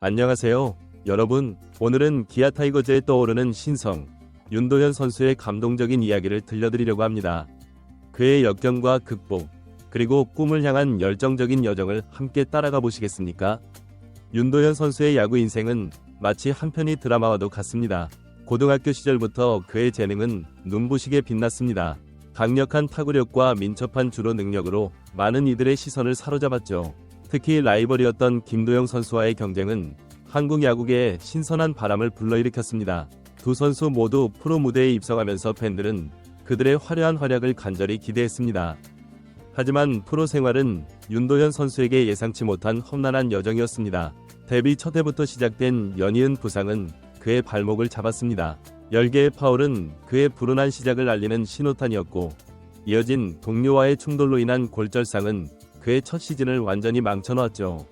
안녕하세요. 여러분, 오늘은 기아 타이거즈에 떠오르는 신성, 윤도현 선수의 감동적인 이야기를 들려드리려고 합니다. 그의 역경과 극복, 그리고 꿈을 향한 열정적인 여정을 함께 따라가 보시겠습니까? 윤도현 선수의 야구 인생은 마치 한 편의 드라마와도 같습니다. 고등학교 시절부터 그의 재능은 눈부시게 빛났습니다. 강력한 타구력과 민첩한 주로 능력으로 많은 이들의 시선을 사로잡았죠. 특히 라이벌이었던 김도영 선수와의 경쟁은 한국 야구계에 신선한 바람을 불러일으켰습니다. 두 선수 모두 프로 무대에 입성하면서 팬들은 그들의 화려한 활약을 간절히 기대했습니다. 하지만 프로 생활은 윤도현 선수에게 예상치 못한 험난한 여정이었습니다. 데뷔 첫 해부터 시작된 연이은 부상은 그의 발목을 잡았습니다. 10개의 파울은 그의 불운한 시작을 알리는 신호탄이었고 이어진 동료와의 충돌로 인한 골절상은 그의 첫 시즌을 완전히 망쳐놓았죠.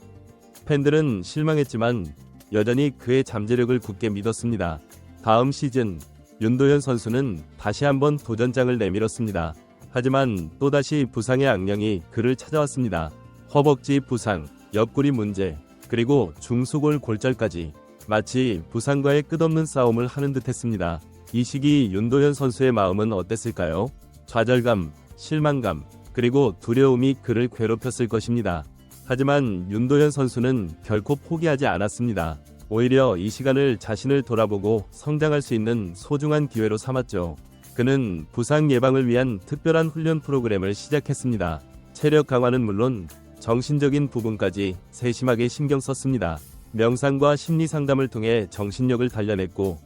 팬들은 실망했지만 여전히 그의 잠재력을 굳게 믿었습니다. 다음 시즌 윤도현 선수는 다시 한번 도전장을 내밀었습니다. 하지만 또다시 부상의 악령이 그를 찾아왔습니다. 허벅지 부상, 옆구리 문제, 그리고 중수골 골절까지 마치 부상과의 끝없는 싸움을 하는 듯했습니다. 이 시기 윤도현 선수의 마음은 어땠을까요? 좌절감, 실망감, 그리고 두려움이 그를 괴롭혔을 것입니다. 하지만 윤도현 선수는 결코 포기하지 않았습니다. 오히려 이 시간을 자신을 돌아보고 성장할 수 있는 소중한 기회로 삼았죠. 그는 부상 예방을 위한 특별한 훈련 프로그램을 시작했습니다. 체력 강화는 물론 정신적인 부분까지 세심하게 신경 썼습니다. 명상과 심리 상담을 통해 정신력을 단련했고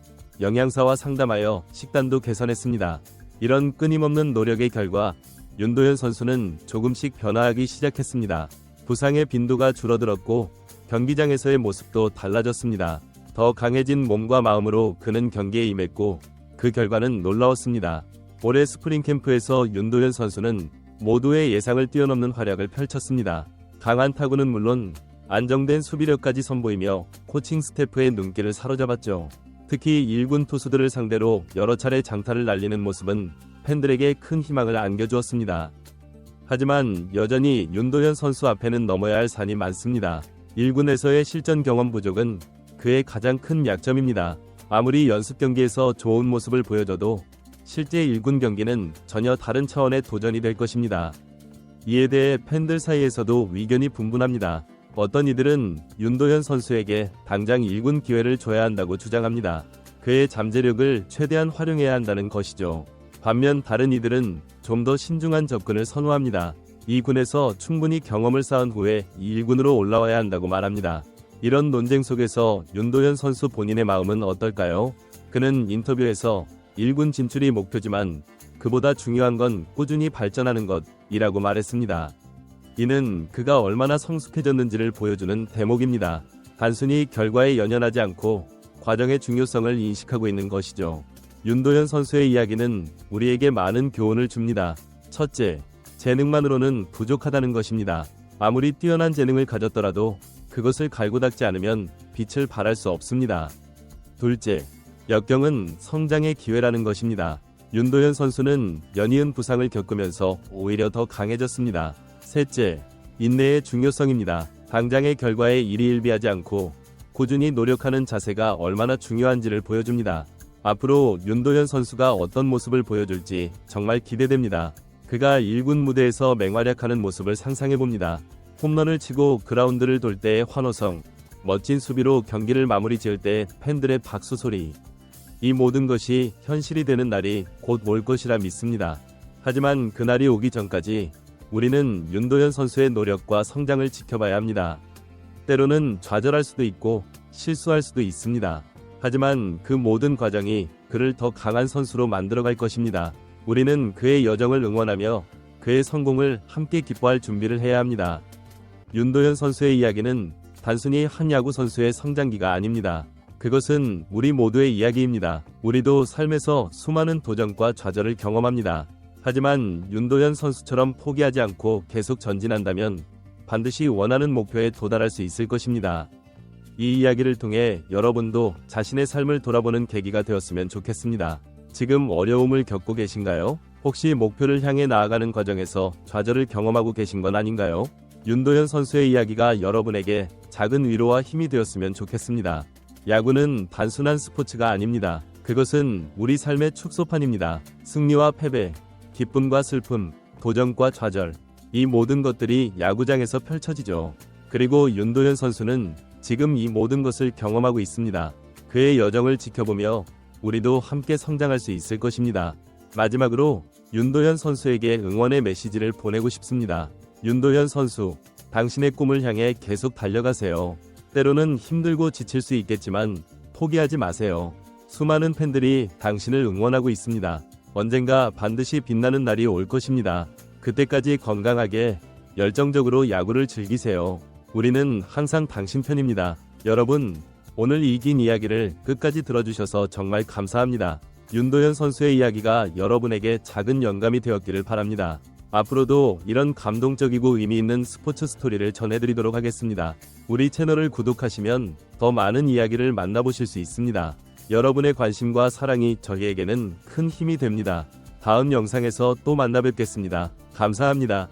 영양사와 상담하여 식단도 개선했습니다. 이런 끊임없는 노력의 결과 윤도현 선수는 조금씩 변화하기 시작했습니다. 부상의 빈도가 줄어들었고 경기장에서의 모습도 달라졌습니다. 더 강해진 몸과 마음으로 그는 경기에 임했고 그 결과는 놀라웠습니다. 올해 스프링 캠프에서 윤도현 선수는 모두의 예상을 뛰어넘는 활약을 펼쳤습니다. 강한 타구는 물론 안정된 수비력까지 선보이며 코칭 스태프의 눈길을 사로잡았죠. 특히 1군 투수들을 상대로 여러 차례 장타를 날리는 모습은 팬들에게 큰 희망을 안겨주었습니다. 하지만 여전히 윤도현 선수 앞에는 넘어야 할 산이 많습니다. 1군에서의 실전 경험 부족은 그의 가장 큰 약점입니다. 아무리 연습 경기에서 좋은 모습을 보여줘도 실제 1군 경기는 전혀 다른 차원의 도전이 될 것입니다. 이에 대해 팬들 사이에서도 의견이 분분합니다. 어떤 이들은 윤도현 선수에게 당장 1군 기회를 줘야 한다고 주장합니다. 그의 잠재력을 최대한 활용해야 한다는 것이죠. 반면 다른 이들은 좀 더 신중한 접근을 선호합니다. 2군에서 충분히 경험을 쌓은 후에 1군으로 올라와야 한다고 말합니다. 이런 논쟁 속에서 윤도현 선수 본인의 마음은 어떨까요? 그는 인터뷰에서 1군 진출이 목표지만 그보다 중요한 건 꾸준히 발전하는 것이라고 말했습니다. 이는 그가 얼마나 성숙해졌는지를 보여주는 대목입니다. 단순히 결과에 연연하지 않고 과정의 중요성을 인식하고 있는 것이죠. 윤도현 선수의 이야기는 우리에게 많은 교훈을 줍니다. 첫째, 재능만으로는 부족하다는 것입니다. 아무리 뛰어난 재능을 가졌더라도 그것을 갈고 닦지 않으면 빛을 발할 수 없습니다. 둘째, 역경은 성장의 기회라는 것입니다. 윤도현 선수는 연이은 부상을 겪으면서 오히려 더 강해졌습니다. 셋째, 인내의 중요성입니다. 당장의 결과에 일희일비하지 않고 꾸준히 노력하는 자세가 얼마나 중요한지를 보여줍니다. 앞으로 윤도현 선수가 어떤 모습을 보여줄지 정말 기대됩니다. 그가 1군 무대에서 맹활약하는 모습을 상상해봅니다. 홈런을 치고 그라운드를 돌 때의 환호성, 멋진 수비로 경기를 마무리 지을 때 팬들의 박수 소리. 이 모든 것이 현실이 되는 날이 곧 올 것이라 믿습니다. 하지만 그날이 오기 전까지 우리는 윤도현 선수의 노력과 성장을 지켜봐야 합니다. 때로는 좌절할 수도 있고 실수할 수도 있습니다. 하지만 그 모든 과정이 그를 더 강한 선수로 만들어갈 것입니다. 우리는 그의 여정을 응원하며 그의 성공을 함께 기뻐할 준비를 해야 합니다. 윤도현 선수의 이야기는 단순히 한 야구 선수의 성장기가 아닙니다. 그것은 우리 모두의 이야기입니다. 우리도 삶에서 수많은 도전과 좌절을 경험합니다. 하지만 윤도현 선수처럼 포기하지 않고 계속 전진한다면 반드시 원하는 목표에 도달할 수 있을 것입니다. 이 이야기를 통해 여러분도 자신의 삶을 돌아보는 계기가 되었으면 좋겠습니다. 지금 어려움을 겪고 계신가요? 혹시 목표를 향해 나아가는 과정에서 좌절을 경험하고 계신 건 아닌가요? 윤도현 선수의 이야기가 여러분에게 작은 위로와 힘이 되었으면 좋겠습니다. 야구는 단순한 스포츠가 아닙니다. 그것은 우리 삶의 축소판입니다. 승리와 패배, 기쁨과 슬픔, 도전과 좌절, 이 모든 것들이 야구장에서 펼쳐지죠. 그리고 윤도현 선수는 지금 이 모든 것을 경험하고 있습니다. 그의 여정을 지켜보며 우리도 함께 성장할 수 있을 것입니다. 마지막으로 윤도현 선수에게 응원의 메시지를 보내고 싶습니다. 윤도현 선수, 당신의 꿈을 향해 계속 달려가세요. 때로는 힘들고 지칠 수 있겠지만 포기하지 마세요. 수많은 팬들이 당신을 응원하고 있습니다. 언젠가 반드시 빛나는 날이 올 것입니다. 그때까지 건강하게 열정적으로 야구를 즐기세요. 우리는 항상 당신 편입니다. 여러분, 오늘 이긴 이야기를 끝까지 들어주셔서 정말 감사합니다. 윤도현 선수의 이야기가 여러분에게 작은 영감이 되었기를 바랍니다. 앞으로도 이런 감동적이고 의미 있는 스포츠 스토리를 전해드리도록 하겠습니다. 우리 채널을 구독하시면 더 많은 이야기를 만나보실 수 있습니다. 여러분의 관심과 사랑이 저희에게는 큰 힘이 됩니다. 다음 영상에서 또 만나 뵙겠습니다. 감사합니다.